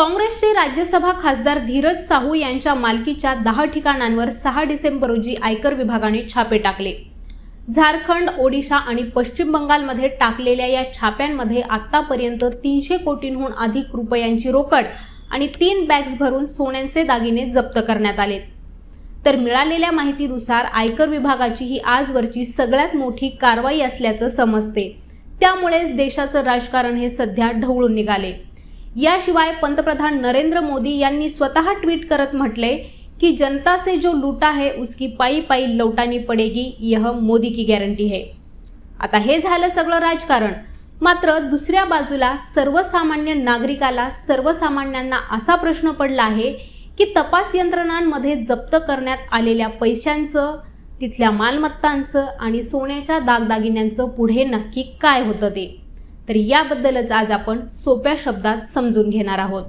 काँग्रेसचे राज्यसभा खासदार धीरज साहू यांच्या मालकीच्या दहा ठिकाणांवर सहा डिसेंबर रोजी आयकर विभागाने छापे टाकले. झारखंड ओडिशा आणि पश्चिम बंगालमध्ये टाकलेल्या या छाप्यांमध्ये आतापर्यंत तीनशे कोटींहून अधिक रुपयांची रोकड आणि तीन बॅग्स भरून सोन्यांचे दागिने जप्त करण्यात आले तर मिळालेल्या माहितीनुसार आयकर विभागाची ही आजवरची सगळ्यात मोठी कारवाई असल्याचं समजते. त्यामुळेच देशाचं राजकारण हे सध्या ढवळून निघाले. याशिवाय पंतप्रधान नरेंद्र मोदी यांनी स्वतः ट्विट करत म्हटले की जनता से जो लूटा है उसकी पायी पायी लौटानी पडेगी यह मोदी की गॅरंटी है. आता हे झालं सगळं राजकारण. मात्र दुसऱ्या बाजूला सर्वसामान्य नागरिकाला सर्वसामान्यांना असा प्रश्न पडला आहे की तपास यंत्रणांमध्ये जप्त करण्यात आलेल्या पैशांचं तिथल्या मालमत्तांचं आणि सोन्याच्या दागदागिन्यांचं पुढे नक्की काय होतं ते? तर याबद्दलच आज आपण सोप्या शब्दात समजून घेणार आहोत.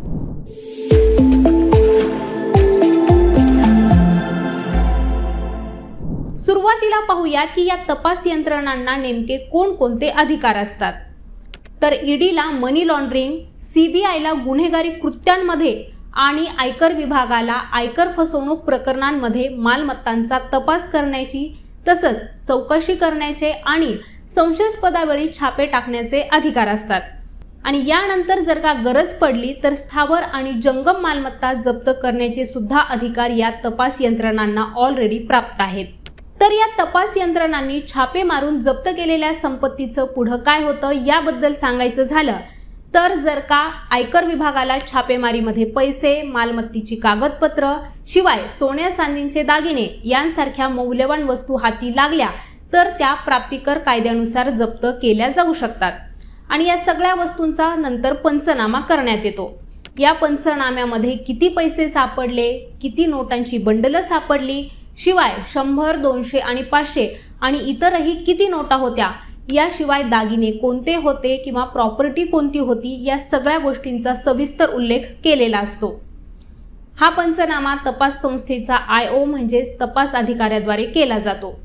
सुरुवातीला पाहूया की या तपास यंत्रणांना नेमके कोणकोणते अधिकार असतात. तर ईडीला मनी लॉन्ड्रिंग सीबीआयला गुन्हेगारी कृत्यांमध्ये आणि आयकर विभागाला आयकर फसवणूक प्रकरणांमध्ये मालमत्तांचा तपास करण्याची तसंच चौकशी करण्याचे आणि संशयास्पदावेळी छापे टाकण्याचे अधिकार असतात. आणि यानंतर जर का गरज पडली तर स्थावर आणि जंगम मालमत्ता जप्त करण्याचे सुद्धा अधिकार या तपास यंत्रणांना ऑलरेडी प्राप्त आहेत. तर या तपास यंत्रणांनी छापे मारून जप्त केलेल्या संपत्तीचं पुढं काय होतं याबद्दल सांगायचं झालं तर जर का आयकर विभागाला छापेमारीमध्ये पैसे मालमत्तेची कागदपत्र शिवाय सोन्या चांदींचे दागिने यांसारख्या मौल्यवान वस्तू हाती लागल्या तर त्या प्राप्तिकर कायद्यानुसार जप्त केल्या जाऊ शकतात. आणि या सगळ्या वस्तूंचा नंतर पंचनामा करण्यात येतो. या पंचनाम्यामध्ये किती पैसे सापडले किती नोटांची बंडलं सापडली शिवाय शंभर दोनशे आणि पाचशे आणि इतरही किती नोटा होत्या याशिवाय दागिने कोणते होते किंवा प्रॉपर्टी कोणती होती या सगळ्या गोष्टींचा सविस्तर उल्लेख केलेला असतो. हा पंचनामा तपास संस्थेचा आय ओ म्हणजेच तपास अधिकाऱ्याद्वारे केला जातो.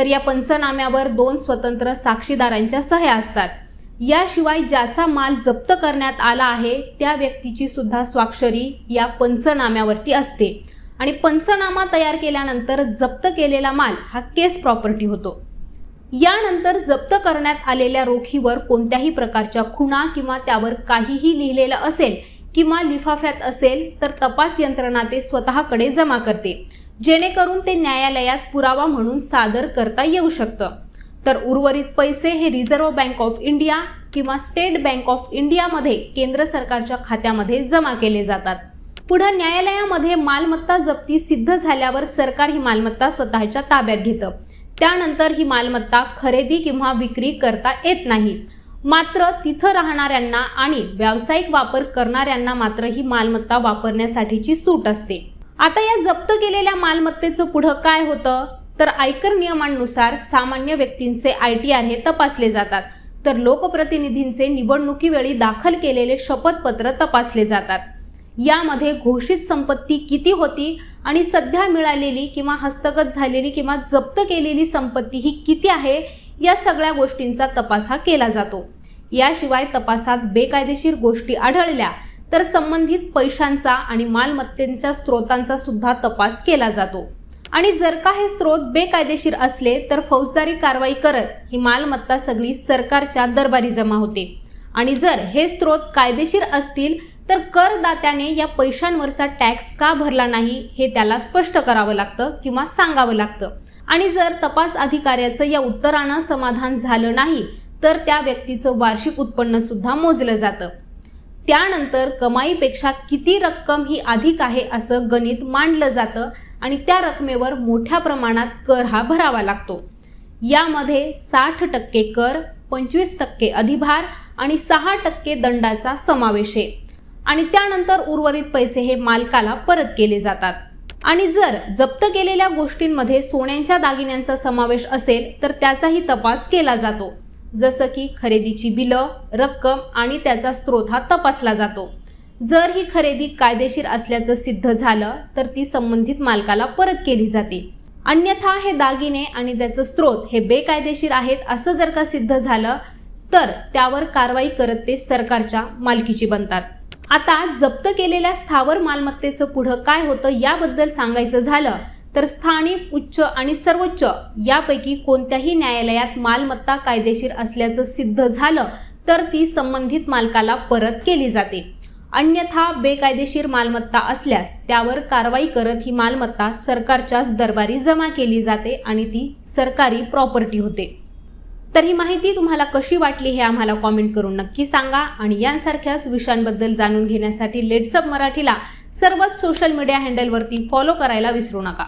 तर या पंचनाम्यावर दोन स्वतंत्र साक्षीदारांच्या सह्या असतात. याशिवाय ज्याचा माल जप्त करण्यात आला आहे त्या व्यक्तीची सुद्धा स्वाक्षरी या पंचनाम्यावरती असते. आणि पंचनामा तयार केल्यानंतर जप्त केलेला माल हा केस प्रॉपर्टी होतो. यानंतर जप्त करण्यात आलेल्या रोखीवर कोणत्याही प्रकारच्या खुणा किंवा त्यावर काहीही लिहिलेलं असेल किंवा लिफाफ्यात असेल तर तपास यंत्रणा ते स्वतःकडे जमा करते. जेणेकरून ते न्यायालयात पुरावा म्हणून सादर करता येऊ शकतं. तर उर्वरित पैसे हे रिझर्व्ह बँक ऑफ इंडिया किंवा स्टेट बँक ऑफ इंडियामध्ये केंद्र सरकारच्या खात्यामध्ये जमा केले जातात. पुढे न्यायालयामध्ये मालमत्ता जप्ती सिद्ध झाल्यावर सरकार ही मालमत्ता स्वतःच्या ताब्यात घेतं. त्यानंतर ही मालमत्ता खरेदी किंवा विक्री करता येत नाही. मात्र तिथं राहणाऱ्यांना आणि व्यावसायिक वापर करणाऱ्यांना मात्र ही मालमत्ता वापरण्यासाठीची सूट असते. आता या जप्त केलेल्या मालमत्तेचं पुढं काय होतं? तर आयकर नियमांनुसार सामान्य व्यक्तींचे आय टी आर हे तपासले जातात. तर लोकप्रतिनिधींचे निवडणुकीवेळी दाखल केलेले शपथपत्र तपासले जातात. यामध्ये घोषित संपत्ती किती होती आणि सध्या मिळालेली किंवा हस्तगत झालेली किंवा जप्त केलेली संपत्ती ही किती आहे या सगळ्या गोष्टींचा तपास हा केला जातो. याशिवाय तपासात बेकायदेशीर गोष्टी आढळल्या. तर संबंधित पैशांचा आणि मालमत्तेच्या स्रोतांचा सुद्धा तपास केला जातो. आणि जर का हे स्रोत बेकायदेशीर असले तर फौजदारी कारवाई करत ही मालमत्ता सगळी सरकारच्या दरबारी जमा होते. आणि जर हे स्रोत कायदेशीर असतील तर करदात्याने या पैशांवरचा टॅक्स का भरला नाही हे त्याला स्पष्ट करावं लागतं किंवा सांगावं लागतं. आणि जर तपास अधिकाऱ्याचं या उत्तरानं समाधान झालं नाही तर त्या व्यक्तीचं वार्षिक उत्पन्न सुद्धा मोजलं जातं. त्यानंतर कमाईपेक्षा किती रक्कम ही अधिक आहे असं गणित मांडलं जातं आणि त्या रकमेवर मोठ्या प्रमाणात कर हा भरावा लागतो. यामध्ये साठ टक्के कर पंचवीस टक्के अधिभार आणि सहा टक्के दंडाचा समावेश आहे. आणि त्यानंतर उर्वरित पैसे हे मालकाला परत केले जातात. आणि जर जप्त केलेल्या गोष्टींमध्ये सोन्यांच्या दागिन्यांचा समावेश असेल तर त्याचाही तपास केला जातो. जसं की खरेदीची बिलं रक्कम आणि त्याचा स्रोत हा तपासला जातो. जर ही खरेदी कायदेशीर असल्याचं सिद्ध झालं तर ती संबंधित मालकाला परत केली जाते. अन्यथा हे दागिने आणि त्याचं स्रोत हे बेकायदेशीर आहेत असं जर का सिद्ध झालं तर त्यावर कारवाई करत ते सरकारच्या मालकीची बनतात. आता जप्त केलेल्या स्थावर मालमत्तेचं पुढं काय होतं याबद्दल सांगायचं झालं तर स्थानिक उच्च आणि सर्वोच्च यापैकी कोणत्याही न्यायालयात मालमत्ता कायदेशीर असल्याचं सिद्ध झालं तर ती संबंधित मालकाला परत केली जाते. अन्यथा बेकायदेशीर मालमत्ता असल्यास त्यावर कारवाई करत ही मालमत्ता सरकारच्याच दरबारी जमा केली जाते आणि ती सरकारी प्रॉपर्टी होते. तर ही माहिती तुम्हाला कशी वाटली हे आम्हाला कॉमेंट करून नक्की सांगा आणि यांसारख्याच विषयांबद्दल जाणून घेण्यासाठी लेट्सअप मराठीला सर्वच सोशल मीडिया हँडलवरती फॉलो करायला विसरू नका.